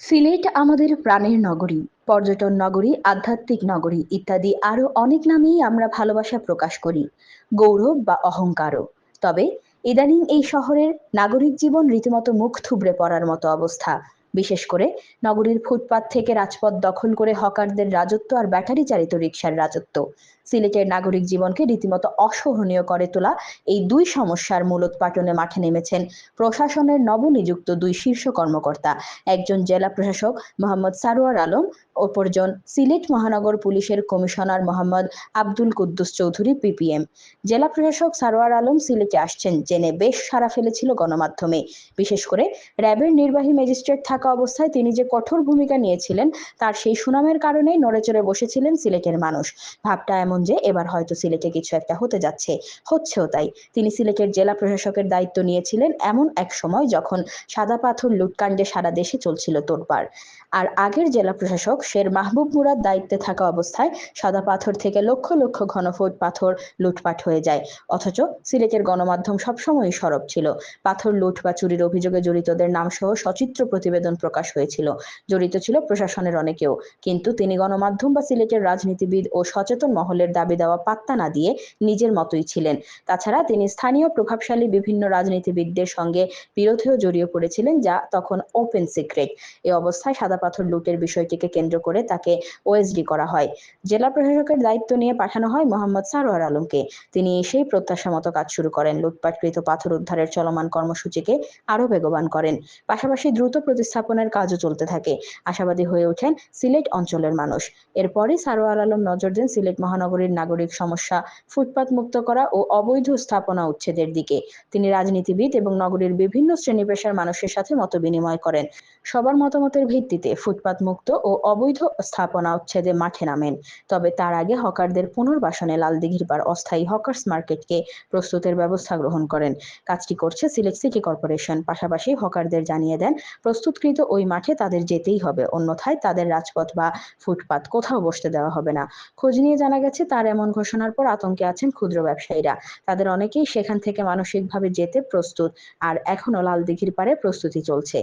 সিলেট আমাদের প্রাণের নগরী, পর্যটন নগরী, আধ্যাত্মিক নগরী ইত্যাদি আরও অনেক নামেই আমরা ভালোবাসা প্রকাশ করি, গৌরব বা অহংকারও। তবে ইদানিং এই শহরের নাগরিক জীবন রীতিমতো মুখ থুবড়ে পড়ার মতো অবস্থা। বিশেষ করে নগরীর ফুটপাত থেকে রাজপথ দখল করে হকারদের রাজত্ব আর ব্যাটারি চালিত রিকশার রাজত্ব। সিলেটের নাগরিক জীবনকে রীতিমতো অসহনীয় করে তোলা এই দুই সমস্যার মূলোৎপাটনে মাঠে নেমেছেন প্রশাসনের নবনিযুক্ত দুই শীর্ষ কর্মকর্তা। একজন জেলা প্রশাসক মোহাম্মদ সারোয়ার আলম, অপরজন সিলেট মহানগর পুলিশের কমিশনার মোহাম্মদ আব্দুল কুদ্দুস চৌধুরী পিপিএম জেলা প্রশাসক সারোয়ার আলম সিলেটে আসছেন, জেনে বেশ সাড়া ফেলেছিল গণমাধ্যমে। বিশেষ করে র্যাবের নির্বাহী ম্যাজিস্ট্রেট থাকা অবস্থায় তিনি যে কঠোর ভূমিকা নিয়েছিলেন, তার সেই সুনামের কারণেই নড়েচড়ে বসেছিলেন সিলেটের মানুষ। ভাবটা এমন যে, এবার হয়তো সিলেটে কিছু একটা হতে যাচ্ছে। হচ্ছেও তাই। তিনি সিলেটের জেলা প্রশাসকের দায়িত্ব নিয়েছিলেন এমন এক সময় যখন সাদা পাথর লুটকাণ্ডে সারা দেশে চলছিল তোড়পাড়। আর আগের জেলা প্রশাসক শের মাহবুব মুরাদ দায়িত্বে থাকা অবস্থায় সাদা পাথর থেকে লক্ষ লক্ষ ঘনফুট পাথর লুটপাট হয়ে যায়। অথচ সিলেটের গণমাধ্যম সবসময়ই সরব ছিল। পাথর লুট বা চুরির অভিযোগে জড়িতদের নাম সহ সচিত্র প্রতিবেদন প্রকাশ হয়েছিল। জড়িত ছিল প্রশাসনের অনেকেও। কিন্তু তিনি গণমাধ্যম বা সিলেটের রাজনীতিবিদ ও সচেতন মহলের দাবি দেওয়া পাত্তা না দিয়ে নিজের মতোই ছিলেন। তাছাড়া তিনি স্থানীয় প্রভাবশালী বিভিন্ন রাজনীতিবিদদের সঙ্গে বিরোধেও জড়িয়ে পড়েছিলেন, যা তখন ওপেন সিক্রেট এই অবস্থায় সাদা পাথর লুটের বিষয়টিকে কেন্দ্র করে তাকে ওএসডি করা হয়। জেলা প্রশাসকের দায়িত্ব নিয়ে পাঠানো হয় মোহাম্মদ সারোয়ার আলমকে। তিনি এসেই প্রত্যাশা মতো কাজ শুরু করেন। লুটপাটকৃত পাথর উদ্ধারের চলমান কর্মসূচিকে আরও বেগবান করেন। পাশাপাশি দ্রুত প্রতিস্থাপনের কাজও চলতে থাকে। আশাবাদী হয়ে ওঠেন সিলেট অঞ্চলের মানুষ। এরপরই সারোয়ার আলম নজর দেন সিলেট মহানগরীর নাগরিক সমস্যা, ফুটপাত মুক্ত করা ও অবৈধ স্থাপনা উচ্ছেদের দিকে। তিনি রাজনীতিবিদ এবং নগরীর বিভিন্ন শ্রেণি পেশার মানুষের সাথে মত বিনিময় করেন। সবার মতামতের ভিত্তিতে ফুটপাত মুক্ত ও অবৈধ স্থাপনা উচ্ছেদে মাঠে নামেন। তবে তার আগে হকারদের পুনর্বাসনে লালদিঘির পার অস্থায়ী হকার্স মার্কেটকে প্রস্তুতের ব্যবস্থা গ্রহণ করেন। কাজটি করছে সিলেট সিটি কর্পোরেশন। পাশাপাশি হকারদের জানিয়ে দেন প্রস্তুতকৃত ওই মাঠে তাদের যেতেই হবে। অন্যথায় তাদের রাজপথ বা ফুটপাত কোথাও বসতে দেওয়া হবে না। খোঁজ নিয়ে জানা গেছে, তার এমন ঘোষণার পর আতঙ্কে আছেন ক্ষুদ্র ব্যবসায়ীরা। তাদের অনেকেই সেখান থেকে মানসিকভাবে যেতে প্রস্তুত, আর এখনও লালদিঘির পারে প্রস্তুতি চলছে।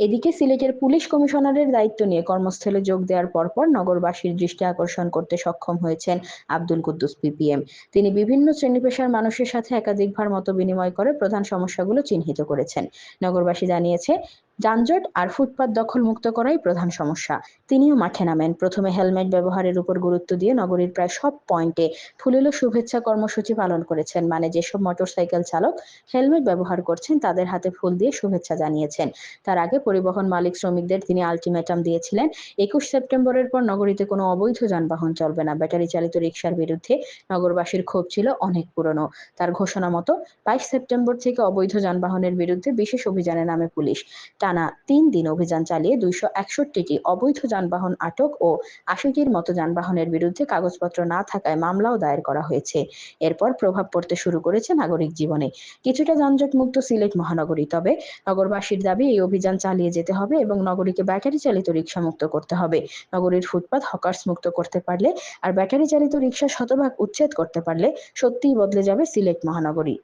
এদিকে সিলেটের পুলিশ কমিশনারের দায়িত্ব নিয়ে কর্মস্থলে যোগ দেওয়ার পরপর নগরবাসীর দৃষ্টি আকর্ষণ করতে সক্ষম হয়েছেন আব্দুল কুদ্দুস পিপিএম। তিনি বিভিন্ন শ্রেণি পেশার মানুষের সাথে একাধিকবার মত বিনিময় করে প্রধান সমস্যাগুলো চিহ্নিত করেছেন। নগরবাসী জানিয়েছে যানজট আর ফুটপাত দখল মুক্ত করাই প্রধান সমস্যা। তিনিও মাঠে নামেন। প্রথমে হেলমেট ব্যবহারের উপর গুরুত্ব দিয়ে নগরীর প্রায় সব পয়েন্টে ফুলেলো শুভেচ্ছা কর্মসূচি পালন করেছেন। মানে যেসব মোটরসাইকেল চালক হেলমেট ব্যবহার করছেন, তাদের হাতে ফুল দিয়ে শুভেচ্ছা জানিয়েছেন। তার আগে পরিবহন মালিক শ্রমিকদের তিনি আলটিমেটাম দিয়েছিলেন, একুশ সেপ্টেম্বরের পর নগরীতে কোনো অবৈধ যানবাহন চলবে না। ব্যাটারি চালিত রিক্সার বিরুদ্ধে নগরবাসীর ক্ষোভ ছিল অনেক পুরনো। তার ঘোষণা মতো বাইশ সেপ্টেম্বর থেকে অবৈধ যানবাহনের বিরুদ্ধে বিশেষ অভিযানে নামে পুলিশ। টানা তিন দিন অভিযান চালিয়ে দুইশো একষট্টিটি অবৈধ যানবাহন আটক ও আশিটির মতো যানবাহনের বিরুদ্ধে কাগজপত্র না থাকায় মামলাও দায়ের করা হয়েছে। এরপর প্রভাব পড়তে শুরু করেছে নাগরিক জীবনে। কিছুটা যানজট মুক্ত সিলেট মহানগরী। তবে নগরবাসীর দাবি, এই অভিযান চালিয়ে যেতে হবে এবং নগরীকে ব্যাটারি চালিত রিক্সা মুক্ত করতে হবে। নগরীর ফুটপাত হকার্স মুক্ত করতে পারলে আর ব্যাটারি চালিত রিক্সা শতভাগ উচ্ছেদ করতে পারলে সত্যিই বদলে যাবে সিলেট মহানগরী।